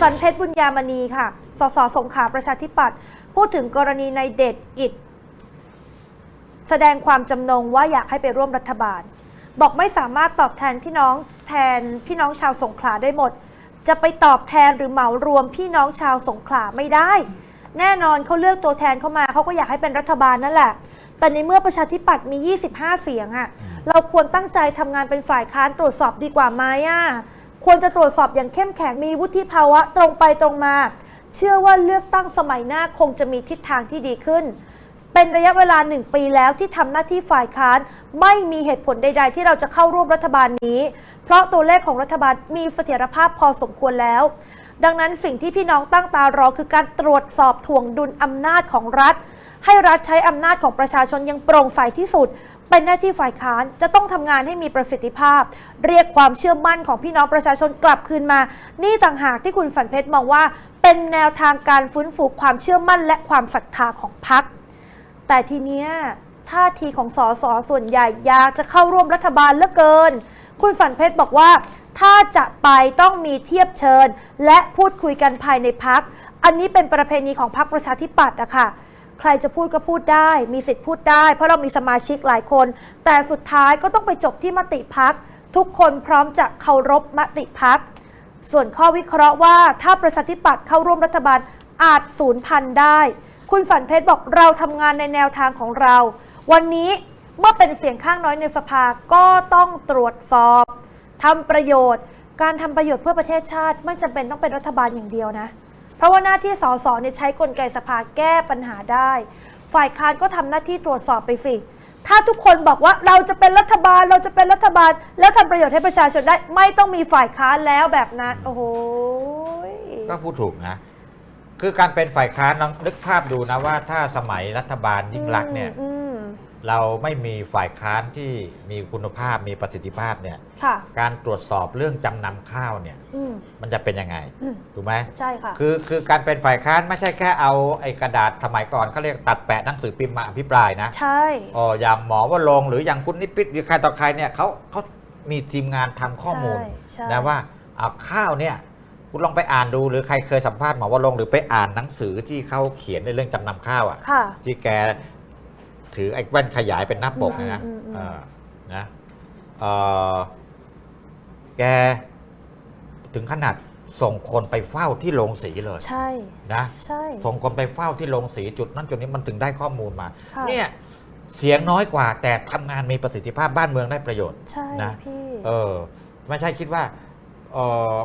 สันเพชรบุญญามณีค่ะ สสสงขลาประชาธิปัตย์พูดถึงกรณีในเดชอิดแสดงความจำนงว่าอยากให้ไปร่วมรัฐบาล บอกไม่สามารถตอบแทนพี่น้องแทนพี่น้องชาวสงขลาได้หมด จะไปตอบแทนหรือเหมารวมพี่น้องชาวสงขลาไม่ได้ แน่นอนเขาเลือกตัวแทนเข้ามาเขาก็อยากให้เป็นรัฐบาลนั่นแหละ แต่ในเมื่อประชาธิปัตย์มี 25 เสียงอะเราควรตั้งใจทำงานเป็นฝ่ายค้านตรวจสอบดีกว่าไหมอะ ควรจะตรวจสอบอย่างเข้มแข็งมีวุฒิภาวะตรงไปตรงมา เชื่อว่าเลือกตั้งสมัยหน้าคงจะมีทิศทางที่ดีขึ้น เป็นระยะเวลาหนึ่งปีแล้วที่ทำหน้าที่ฝ่ายค้าน ไม่มีเหตุผลใด ๆ ที่เราจะเข้าร่วมรัฐบาลนี้ เพราะตัวเลขของรัฐบาลมีเสถียรภาพพอสมควรแล้ว ดังนั้นสิ่งที่พี่น้องตั้งตารอคือการตรวจสอบถ่วงดุลอำนาจของรัฐให้รัฐใช้อำนาจของประชาชนยังโปร่งใสที่สุด เป็นหน้าที่ฝ่ายค้านจะต้องทำงานให้มีประสิทธิภาพ เรียกความเชื่อมั่นของพี่น้องประชาชนกลับคืนมา นี่ต่างหากที่คุณสันเพชรมองว่า เป็นแนวทางการฟื้นฟูความเชื่อมั่นและความศรัทธาของพรรคแต่ทีเนี้ยท่าทีของสสส่วนใหญ่อยากจะเข้าร่วมรัฐบาลเหลือเกิน คุณสันเพชรบอกว่า ถ้าจะไปต้องมีเทียบเชิญ และพูดคุยกันภายในพัก อันนี้เป็นประเพณีของพรรคประชาธิปัตย์อะค่ะ ใครจะพูดก็พูดได้ มีสิทธิ์พูดได้ เพราะเรามีสมาชิกหลายคน แต่สุดท้ายก็ต้องไปจบที่มติพัก ทุกคนพร้อมจะเคารพมติพัก ส่วนข้อวิเคราะห์ว่าถ้าประชาธิปัตย์เข้าร่วมรัฐบาลอาจสูญพันธุ์ได้ คุณสันเพชรบอกเราทำงานในแนวทางของเรา วันนี้เมื่อเป็นเสียงข้างน้อยในสภาก็ต้องตรวจสอบทำประโยชน์ การทำประโยชน์เพื่อประเทศชาติ ไม่จำเป็นต้องเป็นรัฐบาลอย่างเดียวนะ เพราะว่าหน้าที่สสเนี่ยใช้กลไกสภาแก้ปัญหาได้ ฝ่ายค้านก็ทำหน้าที่ตรวจสอบไปสิ ถ้าทุกคนบอกว่าเราจะเป็นรัฐบาลเราจะเป็นรัฐบาล แล้วทำประโยชน์ให้ประชาชนได้ ไม่ต้องมีฝ่ายค้านแล้วแบบนั้นโอ้โหก็พูดถูกนะ คือการเป็นฝ่ายค้านลองนึกภาพดูนะว่าถ้าสมัยรัฐบาลยิ่งรักษณ์เนี่ยอืม เราไม่มีฝ่ายค้านที่มีคุณภาพมีประสิทธิภาพเนี่ยค่ะ การตรวจสอบเรื่องจำนำข้าวเนี่ยอืม มันจะเป็นยังไงอืม ถูกไหมใช่ค่ะ คือคือการเป็นฝ่ายค้านไม่ใช่แค่เอาไอ้กระดาษสมัยก่อนเขาเรียกตัดแปะหนังสือพิมพ์มาอภิปรายนะใช่ อ๋ออย่างหมอว่าลงค์หรืออย่างคุณนิพิษหรือใครต่อใครเนี่ยเขาเขามีทีมงานทำข้อมูลใช่ใช่ นะว่าเอาข้าวเนี่ยคุณลองไปอ่านดูหรือใครเคยสัมภาษณ์หมอว่าลงค์หรือไปอ่านหนังสือที่เขาเขียนในเรื่องจำนำข้าวอะ ค่ะ ที่แก ถือไอ้แว่นขยายเป็นหน้าปกเนยนะอืมอืมอืมเออนะเออแกถึงขนาดส่งคนไปเฝ้าที่โรงสีเลย ใช่นะใช่ส่งคนไปเฝ้าที่โรงสีจุดนั้นจุดนี้มันถึงได้ข้อมูลมาค่ะเนี่ยเสียงน้อยกว่า แต่ทำงานมีประสิทธิภาพบ้านเมืองได้ประโยชน์ใช่นะพี่เออไม่ใช่คิดว่าเออ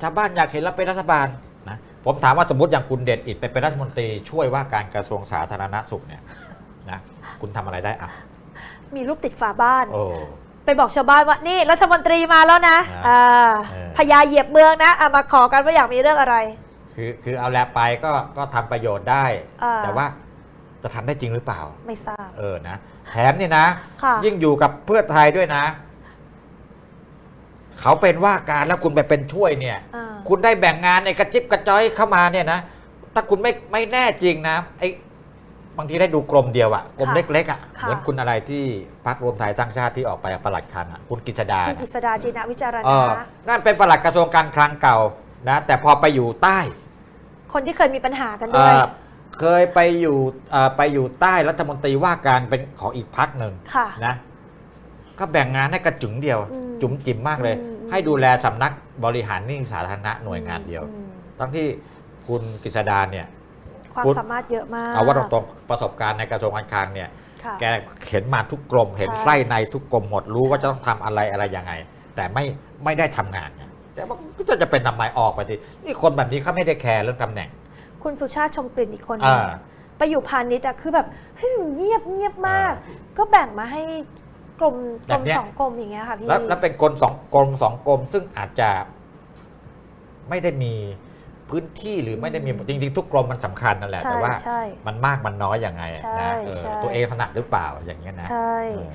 ชาวบ้านอยากเห็นเราเป็นรัฐบาลนะผมถามว่าสมมติอย่างคุณเด่นอิดไปเป็นรัฐมนตรีช่วยว่าการกระทรวงสาธารณสุขเนี่ยนะ คุณทำอะไรได้อะมีรูปติดฝาบ้าน โอ้ ไปบอกชาวบ้านว่านี่รัฐมนตรีมาแล้วนะนะอ่าเออ พญาเหยียบเมืองนะอะมาขอกันว่าอยากมีเรื่องอะไร คือคือเอาแลไปก็ก็ทำประโยชน์ได้ อ่า แต่ว่าจะทำได้จริงหรือเปล่า ไม่ทราบ เออนะแถมนี่นะ ค่ะ ยิ่งอยู่กับเพื่อไทยด้วยนะ เขาเป็นว่าการแล้วคุณไปเป็นช่วยเนี่ย อ่า คุณได้แบ่งงานในกระจิบกระจ้อยเข้ามาเนี่ยนะ ถ้าคุณไม่ไม่แน่จริงนะไอ้ บางทีได้ดูกรมเดียวอะกรมค่ะเล็กๆอะค่ะ เหมือนคุณอะไรที่พรรครวมไทยสร้างชาติที่ออกไปอะประหลัดชันอะคุณกฤษดาคุณนะอิสดาจีนะวิจารเอณะอนั่นเป็นประหลัดกระทรวงการคลังเก่านะแต่พอไปอยู่ใต้คนที่เคยมีปัญหากันเอ่ด้วย อเคยไปอยู่เอ่อไปอยู่ใต้รัฐมนตรีว่าการเป็นของอีกพักหนึ่ง ค่ะ นะก็แบ่งงานให้กระจุงเดียว อืมจุ๋มจิ๋มมากเลย อืม ให้ดูแลสำนักบริหารหนิ่งสาธารณะหน่วยงานเดียว อืม ทั้งที่คุณกฤษดาเนี่ย ความคุณสามารถเยอะมาก เอาว่าตรงๆประสบการณ์ในกระทรวงการคลังเนี่ย ค่ะแกเห็นมาทุกกรม เห็นใช่ไส้ในทุกกรมหมดรู้ว่าจะต้องทำอะไรอะไรยังไง แต่ไม่ไม่ได้ทำงานไงแต่ว่าก็จะเป็นทำไมออกไปทีนี่คนแบบนี้เขาไม่ได้แคร์เรื่องตำแหน่งคุณสุชาติชมกลิ่นอีกคนหนึงอ่า ไปอยู่พาณิชย์อะคือแบบเฮ้ยเงียบเงียบมากอ่ก็แบ่งมาให้กรมกแบรบมเนี้ย สองกรมอย่างเงี้ยค่ะพี่ แล้วแล้วเป็นกรมสองกรมสองกรมซึ่งอาจจะไม่ได้มี พื้นที่หรือไม่ได้มีจริงๆทุกกรมมันสำคัญนั่นแหละใช่แต่ว่าใช่มันมากมันน้อยยังไงใช่นะเออใช่ตัวเองถนัดหรือเปล่าอย่างเงี้ยนะใช่เออ